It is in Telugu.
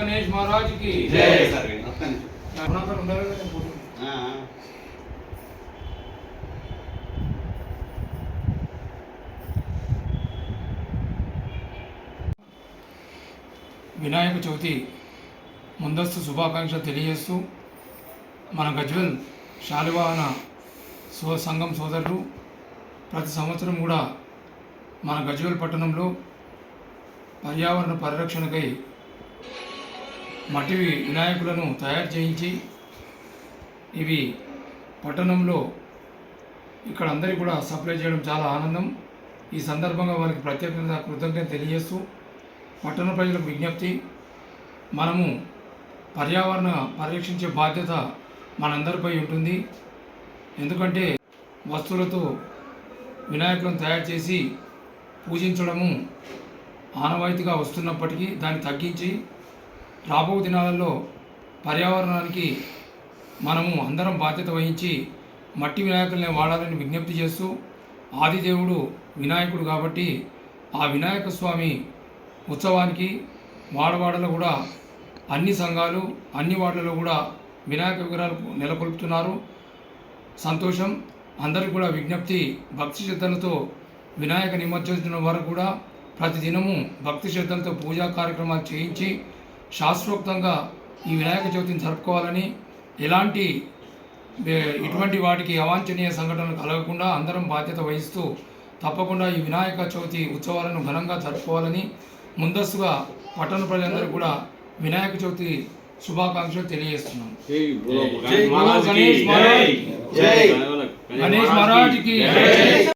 గణేష్ మహారాజ్కి. వినాయక చవితి ముందస్తు శుభాకాంక్షలు తెలియజేస్తూ మన గజ్వెల్ శాలివాహన సో సంఘం సోదరులు ప్రతి సంవత్సరం కూడా మన గజ్వెల్ పట్టణంలో పర్యావరణ పరిరక్షణకై మట్టి వినాయకులను తయారు చేయించి ఇవి పట్టణంలో ఇక్కడ అందరికీ కూడా సప్లై చేయడం చాలా ఆనందం. ఈ సందర్భంగా వారికి ప్రత్యేకంగా కృతజ్ఞత తెలియజేస్తూ పట్టణ ప్రజలకు విజ్ఞప్తి మనము పర్యావరణ పరిరక్షించే బాధ్యత మనందరిపై ఉంటుంది. ఎందుకంటే వస్తువులతో వినాయకులను తయారు చేసి పూజించడము ఆనవాయితీగా వస్తున్నప్పటికీ దాన్ని తగ్గించి రాబో దినాలలో పర్యావరణానికి మనము అందరం బాధ్యత వహించి మట్టి వినాయకుల్ని వాడాలని విజ్ఞప్తి చేస్తూ ఆదిదేవుడు వినాయకుడు కాబట్టి ఆ వినాయక స్వామి ఉత్సవానికి వాడవాడలో కూడా అన్ని సంఘాలు అన్ని వార్డులలో కూడా వినాయక విగ్రహాలు నెలకొల్పుతున్నారు. సంతోషం. అందరికీ కూడా విజ్ఞప్తి. భక్తి శ్రద్ధలతో వినాయక నిమజ్జనం వరకు కూడా ప్రతిదినము భక్తి శ్రద్ధలతో పూజా కార్యక్రమాలు చేయించి శాస్త్రోక్తంగా ఈ వినాయక చవితిని జరుపుకోవాలని ఎలాంటి ఇటువంటి వాటికి అవాంఛనీయ సంఘటనలు కలగకుండా అందరం బాధ్యత వహిస్తూ తప్పకుండా ఈ వినాయక చవితి ఉత్సవాలను ఘనంగా జరుపుకోవాలని ముందస్తుగా పట్టణ ప్రజలందరూ కూడా వినాయక చవితి శుభాకాంక్షలు తెలియజేస్తున్నాం. జై బోలో జై గణేష్ మహారాజ్కి